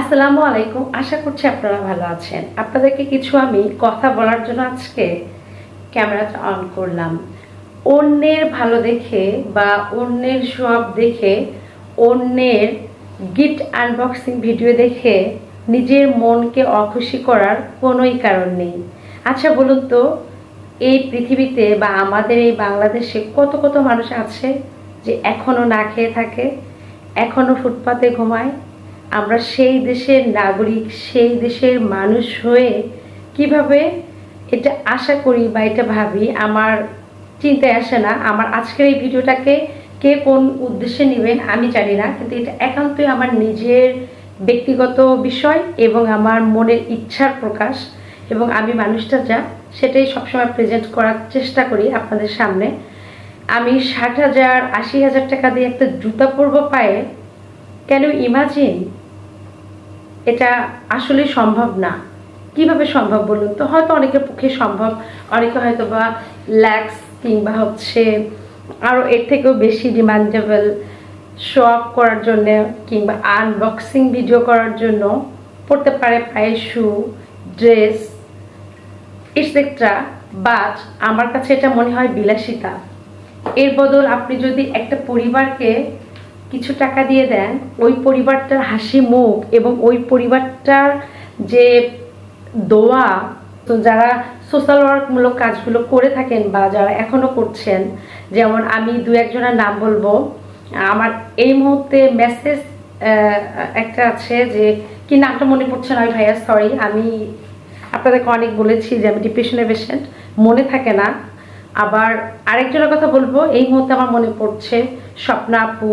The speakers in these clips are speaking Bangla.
আসসালামু আলাইকুম। আশা করছি আপনারা ভালো আছেন। আপনাদেরকে কিছু আমি কথা বলার জন্য আজকে ক্যামেরাটা অন করলাম। অন্যের ভালো দেখে বা অন্যের সব দেখে, অন্যের গিফট আনবক্সিং ভিডিও দেখে নিজের মনকে অখুশি করার কোনোই কারণ নেই। আচ্ছা বলুন তো, এই পৃথিবীতে বা আমাদের এই বাংলাদেশে কত কত মানুষ আছে যে এখনও না খেয়ে থাকে, এখনও ফুটপাতে ঘুমায় আমরা সেই দেশের নাগরিক, সেই দেশের মানুষ হয়ে কীভাবে এটা আশা করি বা এটা ভাবি, আমার চিন্তায় আসে না। আমার আজকের এই ভিডিওটাকে কে কোন উদ্দেশ্যে নেবেন আমি জানি না, কিন্তু এটা একান্তই আমার নিজের ব্যক্তিগত বিষয় এবং আমার মনের ইচ্ছার প্রকাশ এবং আমি মানুষটা যা, সেটাই সবসময় প্রেজেন্ট করার চেষ্টা করি আপনাদের সামনে। আমি ষাট হাজার, আশি হাজার টাকা দিয়ে একটা জুতা পরবো পায়ে। ইউ ইমাজিন এটা আসলে সম্ভব না। কীভাবে সম্ভব বলুন তো? হয়তো অনেকের পক্ষে সম্ভব, অনেকে হয়তো বা ল্যাক্স কিংবা হচ্ছে আরও এর থেকেও বেশি ডিমান্ডেবল শো আপ করার জন্য কিংবা আনবক্সিং ভিডিও করার জন্য পড়তে পারে পায়ে শু ড্রেস এটসেট্রা বাট আমার কাছে এটা মনে হয় বিলাসিতা। এর বদল আপনি যদি একটা পরিবারকে কিছু টাকা দিয়ে দেন, ওই পরিবারটার হাসি, মুখ এবং ওই পরিবারটার যে দোয়া, তো যারা সোশ্যাল ওয়ার্কমূলক কাজগুলো করে থাকেন বা যারা এখনও করছেন, যেমন আমি দু একজনের নাম বলব, আমার এই মুহূর্তে মেসেজ একটা আছে যে, কি নামটা মনে পড়ছে না ভাইয়া সরি আমি আপনাদেরকে অনেক বলেছি যে আমি ডিপ্রেশনের পেশেন্ট মনে থাকে না। আবার আরেকজনের কথা বলব, এই মুহূর্তে আমার মনে পড়ছে স্বপ্না আপু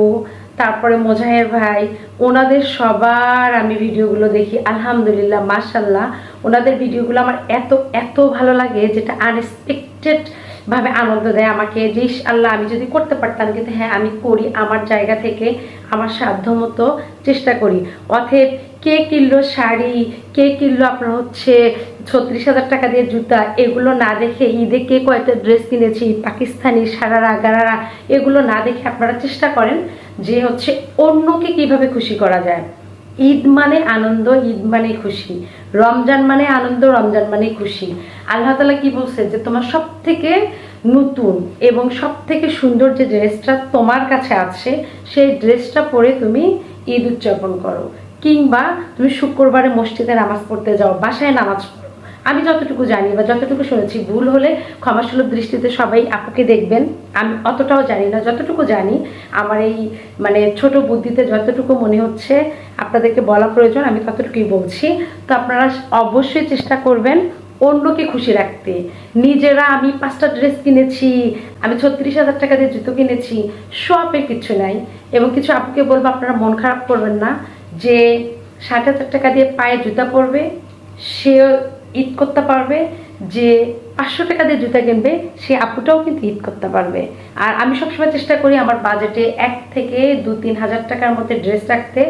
তারপরে মোজাহের ভাই, ওনাদের সবার আমি ভিডিওগুলো দেখি, আলহামদুলিল্লাহ মাশাল্লাহ ওনাদের ভিডিওগুলো আমার এত এত ভালো লাগে যেটা আনএক্সপেক্টেড ভাবে আনন্দ দেয় আমাকে যে আল্লাহ, আমি যদি করতে পারতাম, কিন্তু হ্যাঁ আমি করি, আমার জায়গা থেকে, আমার সাধ্য মতো চেষ্টা করি। অথেব কে কিনলো শাড়ি, কে কিনলো আপনার হচ্ছে ছত্রিশ হাজার টাকা দিয়ে জুতা, এগুলো না দেখে ঈদে কে কয়েকটা ড্রেস কিনেছি, পাকিস্তানি সারারা গারারা এগুলো না দেখে আপনারা চেষ্টা করেন যে হচ্ছে অন্যকে কীভাবে খুশি করা যায়। ঈদ মানে আনন্দ, ঈদ মানে খুশি। রমজান মানে আনন্দ, রমজান মানে খুশি। আল্লাহ তালা কি বলছে? যে তোমার সব থেকে নতুন এবং সব থেকে সুন্দর যে ড্রেসটা তোমার কাছে আছে, সেই ড্রেসটা পরে তুমি ঈদ উদযাপন করো। কিংবা তুমি শুক্রবারে মসজিদে নামাজ পড়তে যাও, বাসায় নামাজ আমি যতটুকু জানি বা যতটুকু শুনেছি, ভুল হলে ক্ষমাসুলভ দৃষ্টিতে সবাই আপুকে দেখবেন। আমি অতটাও জানি না। যতটুকু জানি, আমার এই মানে ছোট বুদ্ধিতে যতটুকু মনে হচ্ছে, আপনাদেরকে বলা প্রয়োজন, আমি ততটুকুই বলছি। তো আপনারা অবশ্যই চেষ্টা করবেন অন্যকে খুশি রাখতে। নিজেরা আমি পাঁচটা ড্রেস কিনেছি, আমি ছত্রিশ হাজার টাকা দিয়ে জুতো কিনেছি, শপে কিছু নাই। এবং কিছু আপুকে বলব, আপনারা মন খারাপ করবেন না যে ষাট হাজার টাকা দিয়ে পায়ে জুতা পরবে সে ঈদ করতে পারবে, যে পাঁচশো টাকা দিয়ে জুতা কিনবে, সে আপুটাও কিন্তু ঈদ করতে পারবে। আর আমি সবসময় চেষ্টা করি আমার বাজেটে এক থেকে দু, তিন হাজার টাকার মধ্যে ড্রেস রাখতে।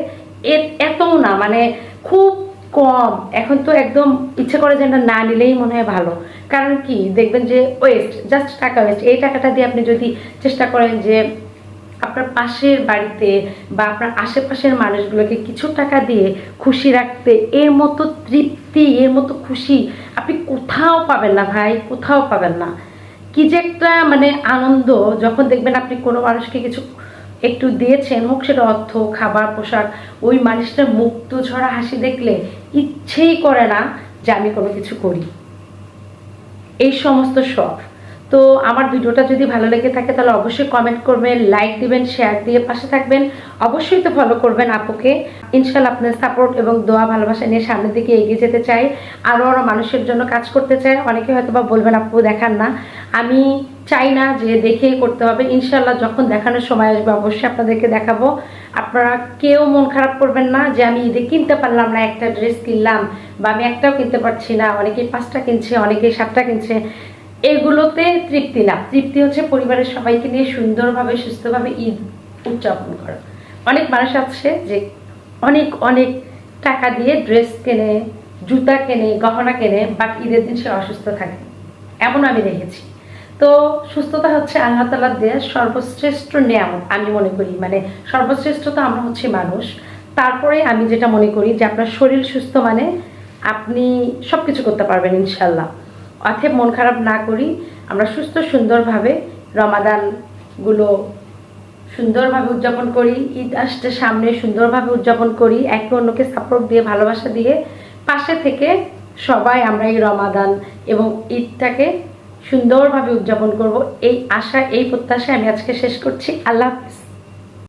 এতও না মানে খুব কম। এখন তো একদম ইচ্ছে করে যে না নিলেই মনে হয় ভালো। কারণ কি? দেখবেন যে ওয়েস্ট জাস্ট টাকা ওয়েস্ট এই টাকাটা দিয়ে আপনি যদি চেষ্টা করেন যে আপনার পাশের বাড়িতে বা আপনার আশেপাশের মানুষগুলোকে কিছু টাকা দিয়ে খুশি রাখতে এর মতো তৃপ্তি, এর মতো খুশি আপনি কোথাও পাবেন না ভাই, কোথাও পাবেন না। কি যে একটা মানে আনন্দ যখন দেখবেন আপনি কোনো মানুষকে কিছু একটু দিয়েছেন, হোক সেটা অর্থ, খাবার, পোশাক, ওই মানুষটার মুক্ত ঝরা হাসি দেখলে ইচ্ছেই করে না যে আমি কোনো কিছু করি। এই সমস্ত শখ। তো আমার ভিডিওটা যদি ভালো লেগে থাকে তাহলে অবশ্যই কমেন্ট করবেন লাইক দিবেন শেয়ার দিয়ে পাশে থাকবেন। অবশ্যই তো ফলো করবেন আপুকে। ইনশাল্লাহ আপনার সাপোর্ট এবং দোয়া ভালোবাসা নিয়ে সামনের দিকে এগিয়ে যেতে চাই। আরও আরও মানুষের জন্য কাজ করতে চাই। অনেকে হয়তো বা বলবেন, আপু, দেখান না। আমি চাই না যে দেখেই করতে হবে। ইনশাল্লাহ যখন দেখানোর সময় আসবে, অবশ্যই আপনাদেরকে দেখাবো। আপনারা কেউ মন খারাপ করবেন না যে আমি ঈদে কিনতে পারলাম না, একটা ড্রেস কিনলাম বা আমি একটাও কিনতে পারছি না। অনেকেই পাঁচটা কিনছে, অনেকেই সাতটা কিনছে। এগুলোতে তৃপ্তি না তৃপ্তি হচ্ছে পরিবারের সবাইকে নিয়ে সুন্দরভাবে, সুস্থভাবে ঈদ উদযাপন করা। অনেক মানুষ আছে যে অনেক অনেক টাকা দিয়ে ড্রেস কেনে, জুতা কেনে, গহনা কেনে, বাট ঈদের দিন সে অসুস্থ থাকে। এমন আমি দেখেছি। তো সুস্থতা হচ্ছে আল্লাহ তালার দেয়া সর্বশ্রেষ্ঠ নিয়ামত, আমি মনে করি। মানে সর্বশ্রেষ্ঠ তো আমরা হচ্ছে মানুষ। তারপরে আমি যেটা মনে করি যে আপনার শরীর সুস্থ মানে আপনি সব কিছু করতে পারবেন ইনশাল্লাহ অথব মন খারাপ না করি, আমরা সুস্থ সুন্দরভাবে রমাদানগুলো সুন্দরভাবে উদযাপন করি, ঈদ আসতে সামনে সুন্দরভাবে উদযাপন করি, একে অন্যকে সাপোর্ট দিয়ে, ভালোবাসা দিয়ে, পাশে থেকে সবাই আমরা এই রমাদান এবং ঈদটাকে সুন্দরভাবে উদযাপন করব। এই আশা, এই প্রত্যাশায় আমি আজকে শেষ করছি। আল্লাহ হাফিজ।